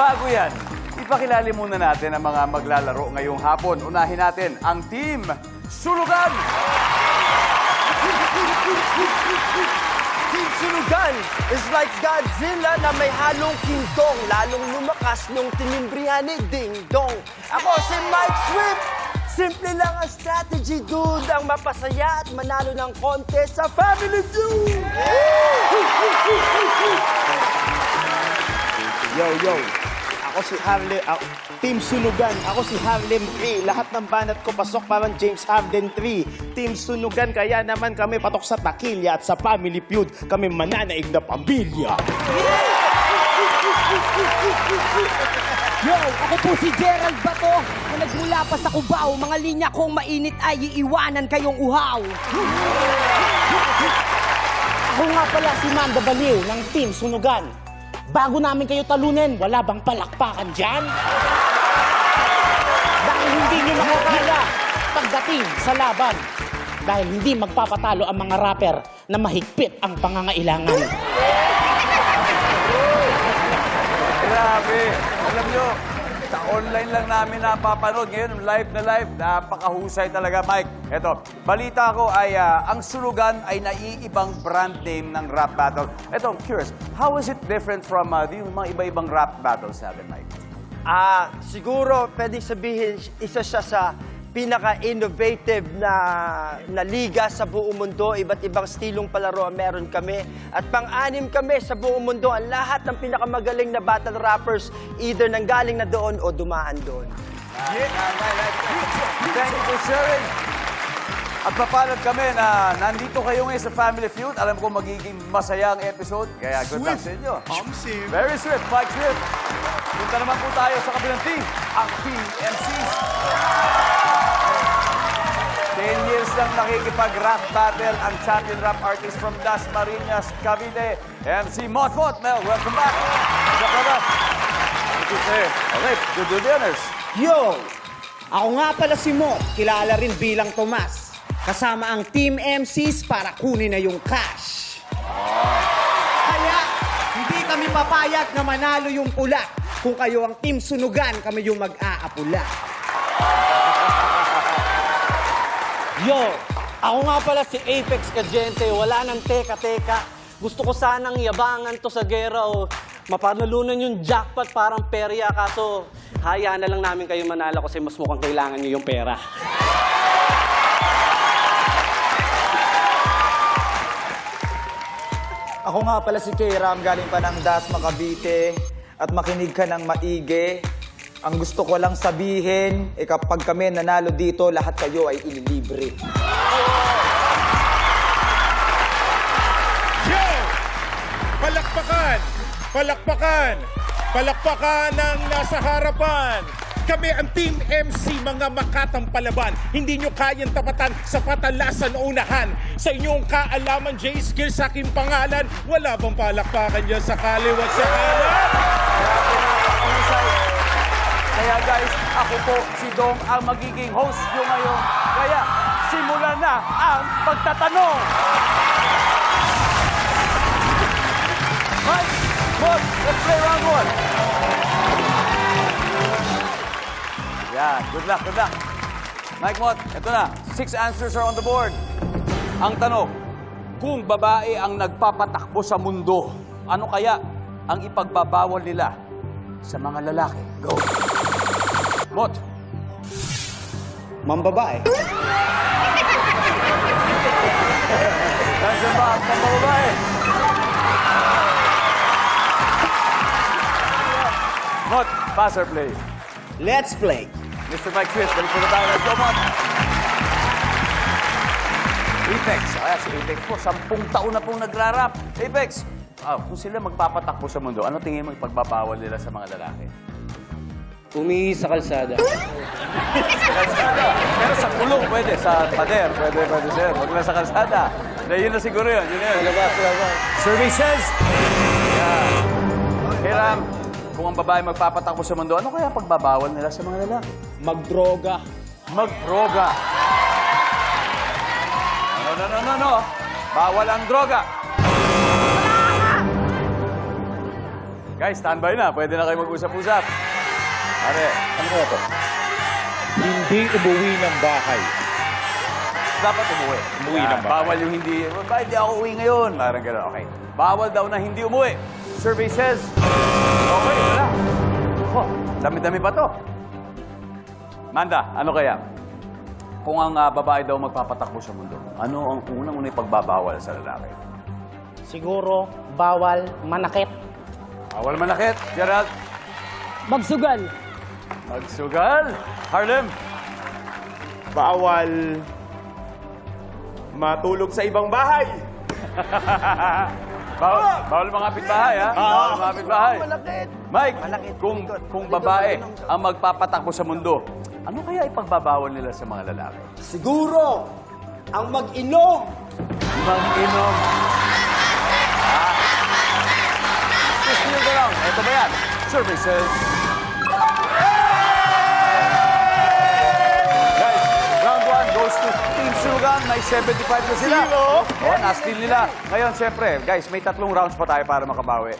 Bago yan, ipakilali muna natin ang mga maglalaro ngayong hapon. Unahin natin ang Team Sulugan! Team Sunugan is like Godzilla na may halong kingdong, lalong lumakas nung tinimbrihan ni Ding Dong. Ako si Mike Swift! Simple lang ang strategy, dude, ang mapasaya at manalo ng contest sa Family Feud! Yo, yo. Ako si Harlem, ako, Team Sunugan. Ako si Harlem 3. Lahat ng banat ko pasok parang James Harden 3. Team Sunugan, kaya naman kami patok sa takilya at sa family feud. Kami mananaig na pamilya. Yo, ako po si Gerald Bato na nagmula pa sa Cubao. Mga linya kong mainit ay iiwanan kayong uhaw. Ako nga pala si Manda Baliw ng Team Sunugan. Bago namin kayo talunin, wala bang palakpakan dyan? Dahil hindi nyo makakaya pagdating sa laban. Dahil hindi magpapatalo ang mga rapper na mahigpit ang pangangailangan. Grabe! Alam nyo, sa online lang namin napapanood. Ngayon, live na live, napakahusay talaga, Mike. Eto, balita ko ay ah, ang sulugan ay naiibang brand name ng rap battle. Eto, I'm curious, how is it different from uh, yung mga iba-ibang rap battles natin, Mike? Ah, siguro pwedeng sabihin isa siya sa pinaka-innovative na, na liga sa buong mundo. Iba't ibang stilong palaro ang meron kami. At pang-anim kami sa buong mundo. Ang lahat ng pinakamagaling na battle rappers either nanggaling na doon o dumaan doon. Thank you for sharing. At papalad kami na nandito kayo ngayon sa Family Feud. Alam ko magiging masaya ang episode. Kaya good luck sa inyo. Very swift, Mike Swift. Punta naman po tayo sa kabilang team, ang Team MCs. 10 years nang nakikipag-rap battle ang champion rap artist from Las Marinas, Cavite, MC Motmot. Mel, welcome back. Thank you, sir. Okay, good do the honors. Yo! Ako nga pala si Mot, kilala rin bilang Tomas. Kasama ang Team MCs para kunin na yung cash. Kaya, hindi kami papayag na manalo yung pula. Kung kayo ang Team Sunugan, kami yung mag-aapula. Yo, ako nga pala si Apex Kagente. Wala nang teka-teka. Gusto ko sanang yabangan to sa gera o mapanalunan yung jackpot parang perya. Kaso, hayaan na lang namin kayo manalo kasi mas mukhang kailangan nyo yung pera. Ako nga pala si Kairam, galing pa ng Dasma, Cavite. At makinig ka ng maigi. Ang gusto ko lang sabihin, eh kapag kami nanalo dito, lahat kayo ay ililibre. Yo! Palakpakan! Palakpakan! Palakpakan ng nasa harapan! Kami ang Team MC, mga makatang palaban. Hindi nyo kayang tapatan sa patalasan o unahan. Sa inyong kaalaman, J-Skills sa aking pangalan, wala bang palakpakan dyan sa kaliwat sa kanan? Kaya guys, ako po si Dong ang magiging host nyo ngayon. Kaya simulan na ang pagtatanong. Mike, Boss, let's play round one. Yan, good luck, good luck. Mike Mott, ito na. Six answers are on the board. Ang tanong, kung babae ang nagpapatakbo sa mundo, ano kaya ang ipagbabawal nila sa mga lalaki? Go. Mott. Mambabae. Nandiyan ba ang pambababae? Mott, pass or play? Let's play. Mr. Mike Swift, balik po na tayo. Let's go, Mott. Apex. Ay, si Apex po, sampung taon na pong nagrarap. Apex, ah, kung sila magpapatakbo sa mundo, ano tingin mo ipagbabawal nila sa mga lalaki? Umihi sa kalsada. Kalsada. Pero sa kulong pwede, sa pader, pwede, pwede sir. Huwag lang sa kalsada. Na, yun na siguro yun. Yun na yun. Labas, labas. Survey says... Yeah. Kaya kung ang babae magpapatakbo sa mundo, ano kaya pagbabawal nila sa mga lalaki? Magdroga. Magdroga. No, no, no, no, no. Bawal ang droga. Guys, standby na. Pwede na kayo mag-usap-usap. Pare, ano kaya to? Hindi umuwi ng bahay. Dapat umuwi. Umuwi Yan, ng bahay. Bawal yung hindi, ba hindi ako uwi ngayon? Parang gano'n, okay. Bawal daw na hindi umuwi. Survey says, okay, wala. Oh, dami-dami pa to. Manda, ano kaya? Kung ang ah, babae daw magpapatakbo sa mundo, ano ang unang-unang pagbabawal sa lalaki? Siguro, bawal manakit. Bawal manakit, Gerald. Magsugal. Magsugal. Harlem. Bawal matulog sa ibang bahay. Bawal, bawal mga pitbahay, ha? Bawal mga pitbahay. Malakit. Mike, Malakit. kung, kung babae ang magpapatakbo sa mundo, ano kaya ipagbabawal nila sa mga lalaki? Siguro, ang mag-inom. Mag-inom. Ah. Still around. Ito ba yan? Services. May 75 na sila. Zero. Oh, na-steal nila. Ngayon, syempre, guys, may tatlong rounds pa tayo para makabawi.